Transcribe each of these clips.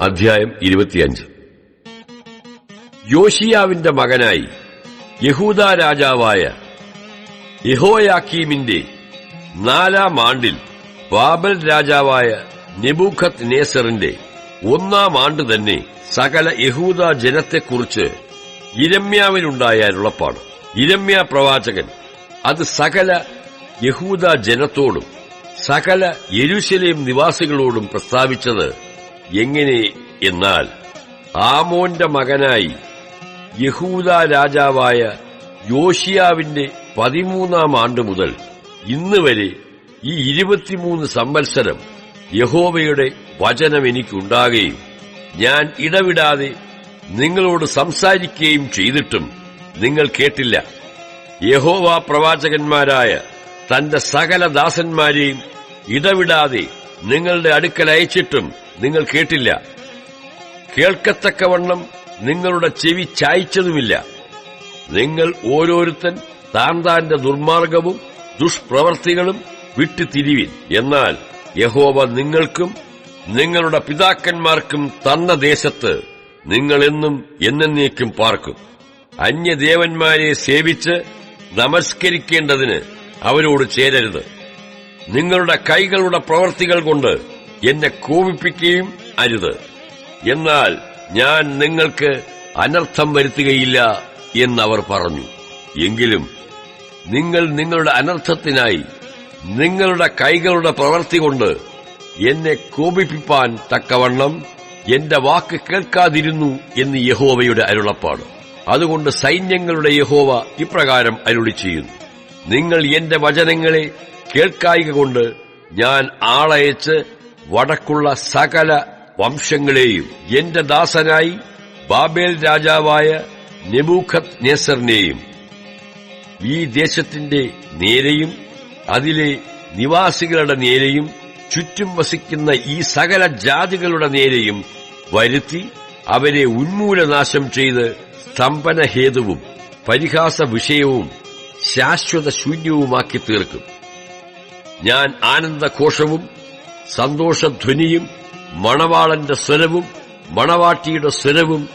അധ്യായം ഇരുപത്തിയഞ്ച്. യോഷിയാവിന്റെ മകനായി യഹൂദ രാജാവായ യഹോയാക്കീമിന്റെ നാലാം ആണ്ടിൽ ബാബൽ രാജാവായ നെബൂഖത്ത് നേസറിന്റെ ഒന്നാം ആണ്ട് തന്നെ സകല യഹൂദ ജനത്തെക്കുറിച്ച് ഇരമ്യാവിനുണ്ടായ അരുളപ്പാട് ഇരമ്യ പ്രവാചകൻ അത് സകല യഹൂദ ജനത്തോടും സകല യെരുശലേം നിവാസികളോടും പ്രസ്താവിച്ചത് എങ്ങനെ എന്നാൽ ആമോന്റെ മകനായി യഹൂദ രാജാവായ യോഷിയാവിന്റെ പതിമൂന്നാം ആണ്ട് മുതൽ ഇന്ന് വരെ ഈ ഇരുപത്തിമൂന്ന് സംവത്സരം യഹോവയുടെ വചനം എനിക്കുണ്ടാകുകയും ഞാൻ ഇടവിടാതെ നിങ്ങളോട് സംസാരിക്കുകയും ചെയ്തിട്ടും നിങ്ങൾ കേട്ടില്ല. യഹോവ പ്രവാചകന്മാരായ തന്റെ സകല ദാസന്മാരെയും ഇടവിടാതെ നിങ്ങളുടെ അടുക്കൽ അയച്ചിട്ടും നിങ്ങൾ കേട്ടില്ല. കേൾക്കത്തക്കവണ്ണം നിങ്ങളുടെ ചെവി ചായിച്ചതുമില്ല. നിങ്ങൾ ഓരോരുത്തൻ താൻ താന്റെ ദുർമാർഗവും ദുഷ്പ്രവർത്തികളും വിട്ടുതിരിവിൻ. എന്നാൽ യഹോവ നിങ്ങൾക്കും നിങ്ങളുടെ പിതാക്കന്മാർക്കും തന്ന ദേശത്ത് നിങ്ങളെന്നും എന്നേക്കും പാർക്കും. അന്യദേവന്മാരെ സേവിച്ച് നമസ്കരിക്കേണ്ടതിന് അവരോട് ചേരരുത്. നിങ്ങളുടെ കൈകളുടെ പ്രവർത്തികൾ കൊണ്ട് എന്നെ കോപിപ്പിക്കുകയും അരുത്. എന്നാൽ ഞാൻ നിങ്ങൾക്ക് അനർത്ഥം വരുത്തുകയില്ല എന്നവർ പറഞ്ഞു. എങ്കിലും നിങ്ങൾ നിങ്ങളുടെ അനർത്ഥത്തിനായി നിങ്ങളുടെ കൈകളുടെ പ്രവൃത്തി കൊണ്ട് എന്നെ കോപിപ്പിപ്പാൻ തക്കവണ്ണം എന്റെ വാക്ക് കേൾക്കാതിരുന്നു എന്ന് യഹോവയുടെ അരുളപ്പാട്. അതുകൊണ്ട് സൈന്യങ്ങളുടെ യഹോവ ഇപ്രകാരം അരുളി ചെയ്യുന്നു. നിങ്ങൾ എന്റെ വചനങ്ങളെ കേൾക്കായിക കൊണ്ട് ഞാൻ ആളയച്ച് വടക്കുള്ള സകല വംശങ്ങളെയും എന്റെ ദാസനായി ബാബേൽ രാജാവായ നെബൂഖത് നേസറിനെയും ഈ ദേശത്തിന്റെ നേരെയും അതിലെ നിവാസികളുടെ നേരെയും ചുറ്റും വസിക്കുന്ന ഈ സകല ജാതികളുടെ നേരെയും വരുത്തി അവരെ ഉന്മൂലനാശം ചെയ്ത് സ്തംഭനഹേതുവും പരിഹാസ വിഷയവും ശാശ്വത ശൂന്യവുമാക്കി തീർക്കും ഞാൻ ആനന്ദഘോഷവും സന്തോഷധ്വനിയും മണവാളന്റെ സ്വരവും മണവാട്ടിയുടെ സ്വരവും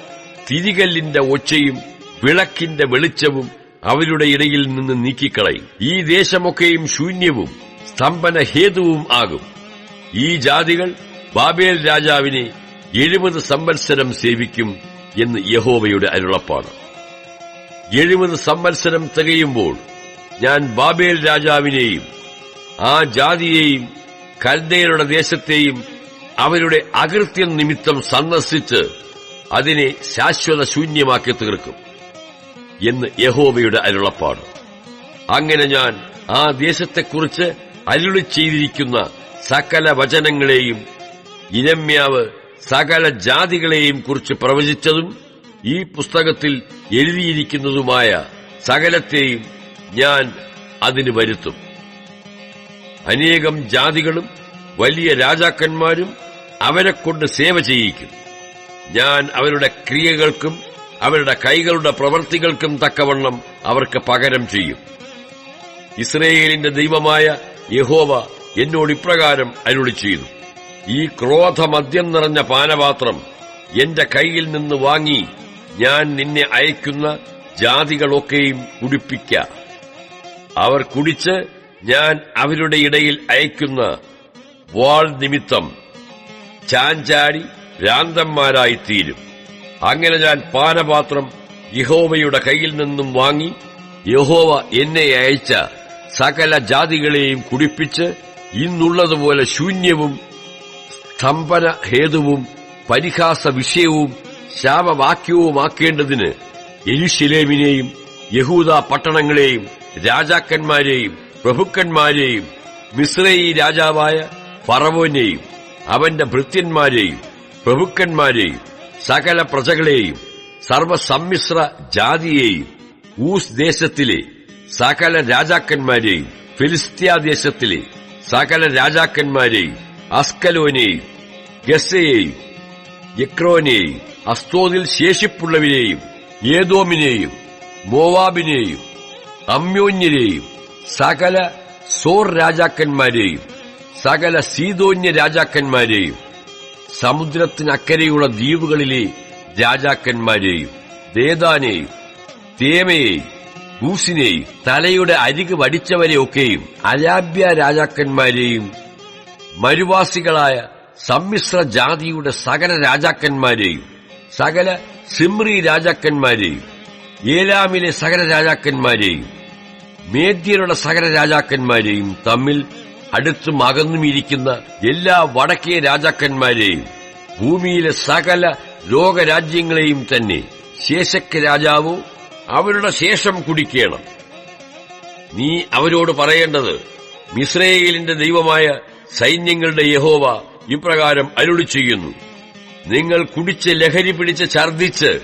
തിരികല്ലിന്റെ ഒച്ചയും വിളക്കിന്റെ വെളിച്ചവും അവരുടെ ഇടയിൽ നിന്ന് നീക്കിക്കളയും. ഈ ദേശമൊക്കെയും ശൂന്യവും സ്തംഭനഹേതുവും ആകും. ഈ ജാതികൾ ബാബേൽ രാജാവിനെ എഴുപത് സംവത്സരം സേവിക്കും എന്ന് യഹോവയുടെ അരുളപ്പാണ് എഴുപത് സംവത്സരം തികയുമ്പോൾ ഞാൻ ബാബേൽ രാജാവിനെയും ആ ജാതിയെയും കൽദയരുടെ ദേശത്തെയും അവരുടെ അകൃത്യം നിമിത്തം സന്ദർശിച്ച് അതിനെ ശാശ്വത ശൂന്യമാക്കി തീർക്കും എന്ന് യഹോവയുടെ അരുളപ്പാട്. അങ്ങനെ ഞാൻ ആ ദേശത്തെക്കുറിച്ച് അരുളി ചെയ്തിരിക്കുന്ന സകല വചനങ്ങളെയും ഇരമ്യാവ് സകല ജാതികളെയും കുറിച്ച് പ്രവചിച്ചതും ഈ പുസ്തകത്തിൽ എഴുതിയിരിക്കുന്നതുമായ സകലത്തെയും ഞാൻ അതിന് വരുത്തും. അനേകം ജാതികളും വലിയ രാജാക്കന്മാരും അവരെക്കൊണ്ട് സേവ ചെയ്യിക്കും. ഞാൻ അവരുടെ ക്രിയകൾക്കും അവരുടെ കൈകളുടെ പ്രവൃത്തികൾക്കും തക്കവണ്ണം അവർക്ക് പകരം ചെയ്യും. ഇസ്രയേലിന്റെ ദൈവമായ യഹോവ എന്നോട് ഇപ്രകാരം അരുളി ചെയ്തു. ഈ ക്രോധമദ്യം നിറഞ്ഞ പാനപാത്രം എന്റെ കൈയിൽ നിന്ന് വാങ്ങി ഞാൻ നിന്നെ അയക്കുന്ന ജാതികളൊക്കെയും കുടിപ്പിക്ക. അവർ കുടിച്ച് ഞാൻ അവരുടെ ഇടയിൽ അയക്കുന്ന വാൾ നിമിത്തം ചാഞ്ചാടി ഭ്രാന്തന്മാരായിത്തീരും അങ്ങനെ ഞാൻ പാനപാത്രം യഹോവയുടെ കയ്യിൽ നിന്നും വാങ്ങി യഹോവ എന്നെ അയച്ച സകല ജാതികളെയും കുടിപ്പിച്ച് ഇന്നുള്ളതുപോലെ ശൂന്യവും സ്തംഭന ഹേതുവും പരിഹാസ വിഷയവും ശാപവാക്യവുമാക്കേണ്ടതിന് എരുശിലേമിനെയും യഹൂദ പട്ടണങ്ങളെയും രാജാക്കന്മാരെയും പ്രഭുക്കന്മാരെയും മിശ്രയി രാജാവായ ഫറവോനെയും അവന്റെ ഭൃത്യന്മാരെയും പ്രഭുക്കന്മാരെയും സകല പ്രജകളെയും സർവസമ്മിശ്ര ജാതിയെയും ഊസ് ദേശത്തിലെ സകല രാജാക്കന്മാരെയും ഫിലിസ്ത്യാദേശത്തിലെ സകല രാജാക്കന്മാരെയും അസ്കലോനെയും ഗസയെയും യക്രോനെയും അസ്തോദിൽ ശേഷിപ്പുള്ളവരെയും ഏതോമിനെയും മോവാബിനെയും അമ്യോന്യരെയും സകല സോർ രാജാക്കന്മാരെയും സകല സീതോന്യ രാജാക്കന്മാരെയും സമുദ്രത്തിനക്കരെയുള്ള ദ്വീപുകളിലെ രാജാക്കന്മാരെയും ദേദാനെയും തേമയെയും ഊസിനെയും തലയുടെ അരികു വടിച്ചവരെയൊക്കെയും അരാബ്യ രാജാക്കന്മാരെയും മരുവാസികളായ സമ്മിശ്ര ജാതിയുടെ സകല രാജാക്കന്മാരെയും സകല സിമ്രി രാജാക്കന്മാരെയും ഏലാമിലെ സകല രാജാക്കന്മാരെയും മേദ്യരുടെ സകല രാജാക്കന്മാരെയും തമ്മിൽ അടുത്തും അകന്നുമിരിക്കുന്ന എല്ലാ വടക്കേ രാജാക്കന്മാരെയും ഭൂമിയിലെ സകല ലോകരാജ്യങ്ങളെയും തന്നെ ശേഷക്ക് രാജാവോ അവരുടെ ശേഷം കുടിക്കണം. നീ അവരോട് പറയേണ്ടത് മിസ്രയേലിന്റെ ദൈവമായ സൈന്യങ്ങളുടെ യഹോവ ഇപ്രകാരം അരുളി ചെയ്യുന്നു. നിങ്ങൾ കുടിച്ച് ലഹരി പിടിച്ച് ഛർദിച്ച്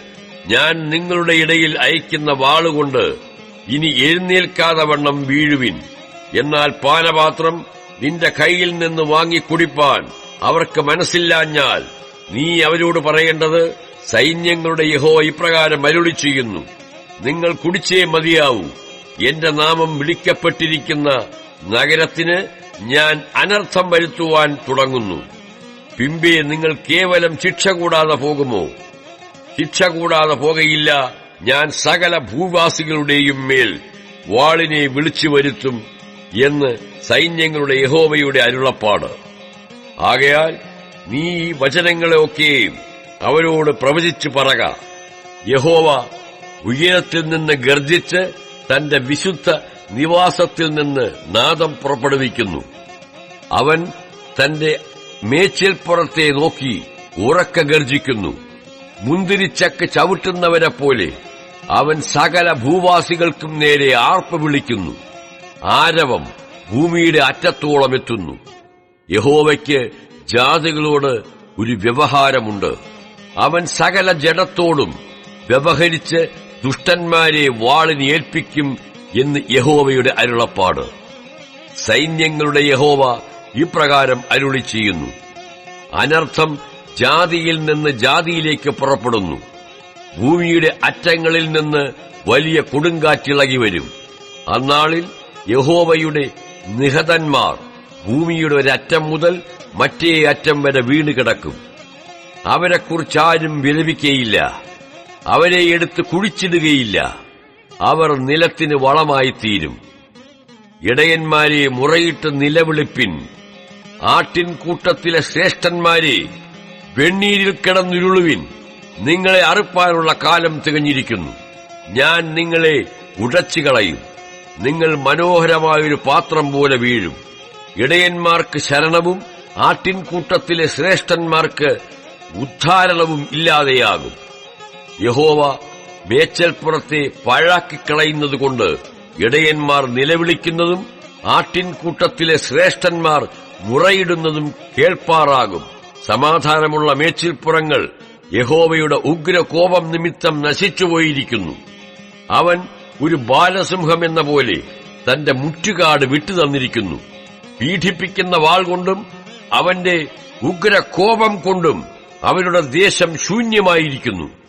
ഞാൻ നിങ്ങളുടെ ഇടയിൽ അയക്കുന്ന വാളുകൊണ്ട് ഇനി എഴുന്നേൽക്കാതെ വണ്ണം വീഴുവിൻ. എന്നാൽ പാനപാത്രം നിന്റെ കയ്യിൽ നിന്ന് വാങ്ങി കുടിപ്പാൻ അവർക്ക് മനസ്സില്ലാഞ്ഞാൽ നീ അവരോട് പറയേണ്ടത് സൈന്യങ്ങളുടെ യഹോ ഇപ്രകാരം അരുളി ചെയ്യുന്നു നിങ്ങൾ കുടിച്ചേ മതിയാവൂ. എന്റെ നാമം വിളിക്കപ്പെട്ടിരിക്കുന്ന നഗരത്തിന് ഞാൻ അനർത്ഥം വരുത്തുവാൻ തുടങ്ങുന്നു. പിമ്പേ നിങ്ങൾ കേവലം ശിക്ഷ കൂടാതെ പോകുമോ? ശിക്ഷ കൂടാതെ പോകയില്ല ഞാൻ സകല ഭൂവാസികളുടെയും മേൽ വാളിനെ വിളിച്ചു വരുത്തും എന്ന് സൈന്യങ്ങളുടെ യഹോവയുടെ അരുളപ്പാട്. ആകയാൽ നീ ഈ വചനങ്ങളെയൊക്കെയും അവരോട് പ്രവചിച്ചു പറക. യഹോവ ഉയരത്തിൽ നിന്ന് ഗർജിച്ച് തന്റെ വിശുദ്ധ നിവാസത്തിൽ നിന്ന് നാദം പുറപ്പെടുവിക്കുന്നു. അവൻ തന്റെ മേച്ചിൽപ്പുറത്തെ നോക്കി ഉറക്ക ഗർജിക്കുന്നു. മുന്തിരിച്ചക്ക് ചവിട്ടുന്നവരെ പോലെ അവൻ സകല ഭൂവാസികൾക്കും നേരെ ആർപ്പ് വിളിക്കുന്നു. ആരവം ഭൂമിയുടെ അറ്റത്തോളം എത്തുന്നു. യഹോവയ്ക്ക് ജാതികളോട് ഒരു വ്യവഹാരമുണ്ട്. അവൻ സകല ജഡത്തോടും വ്യവഹരിച്ച് ദുഷ്ടന്മാരെ വാളിന് ഏൽപ്പിക്കും എന്ന് യഹോവയുടെ അരുളപ്പാട്. സൈന്യങ്ങളുടെ യഹോവ ഇപ്രകാരം അരുളി ചെയ്യുന്നു അനർത്ഥം ജാതിയിൽ നിന്ന് ജാതിയിലേക്ക് പുറപ്പെടുന്നു. ഭൂമിയുടെ അറ്റങ്ങളിൽ നിന്ന് വലിയ കൊടുങ്കാറ്റിളകി വരും. അന്നാളിൽ യഹോവയുടെ നിഹതന്മാർ ഭൂമിയുടെ ഒരറ്റം മുതൽ മറ്റേ അറ്റം വരെ വീണ് കിടക്കും. അവരെക്കുറിച്ചാരും വിലപിക്കയില്ല. അവരെ എടുത്ത് കുഴിച്ചിടുകയില്ല. അവർ നിലത്തിന് വളമായി തീരും ഇടയന്മാരെ മുറയിട്ട് നിലവിളിപ്പിൻ. ആട്ടിൻകൂട്ടത്തിലെ ശ്രേഷ്ഠന്മാരെ വെണ്ണീരിൽ കിടന്നുരുളുവിൻ. നിങ്ങളെ അറുപ്പാനുള്ള കാലം തികഞ്ഞിരിക്കുന്നു. ഞാൻ നിങ്ങളെ ഉടച്ചു കളയും നിങ്ങൾ മനോഹരമായൊരു പാത്രം പോലെ വീഴും. ഇടയന്മാർക്ക് ശരണവും ആട്ടിൻകൂട്ടത്തിലെ ശ്രേഷ്ഠന്മാർക്ക് ഉദ്ധാരണവും ഇല്ലാതെയാകും. യഹോവ മേച്ചൽപ്പുറത്തെ പാഴാക്കിക്കളയുന്നതുകൊണ്ട് ഇടയന്മാർ നിലവിളിക്കുന്നതും ആട്ടിൻകൂട്ടത്തിലെ ശ്രേഷ്ഠന്മാർ മുറയിടുന്നതും കേൾപ്പാറാകും. സമാധാനമുള്ള മേച്ചിൽപ്പുറങ്ങൾ യഹോവയുടെ ഉഗ്രകോപം നിമിത്തം നശിച്ചുപോയിരിക്കുന്നു അവൻ ഒരു ബാലസിംഹം എന്ന പോലെ തന്റെ മുറ്റുകാട് വിട്ടുതന്നിരിക്കുന്നു പീഡിപ്പിക്കുന്ന വാൾ കൊണ്ടും അവന്റെ ഉഗ്രകോപം കൊണ്ടും അവരുടെ ദേശം ശൂന്യമായിരിക്കുന്നു.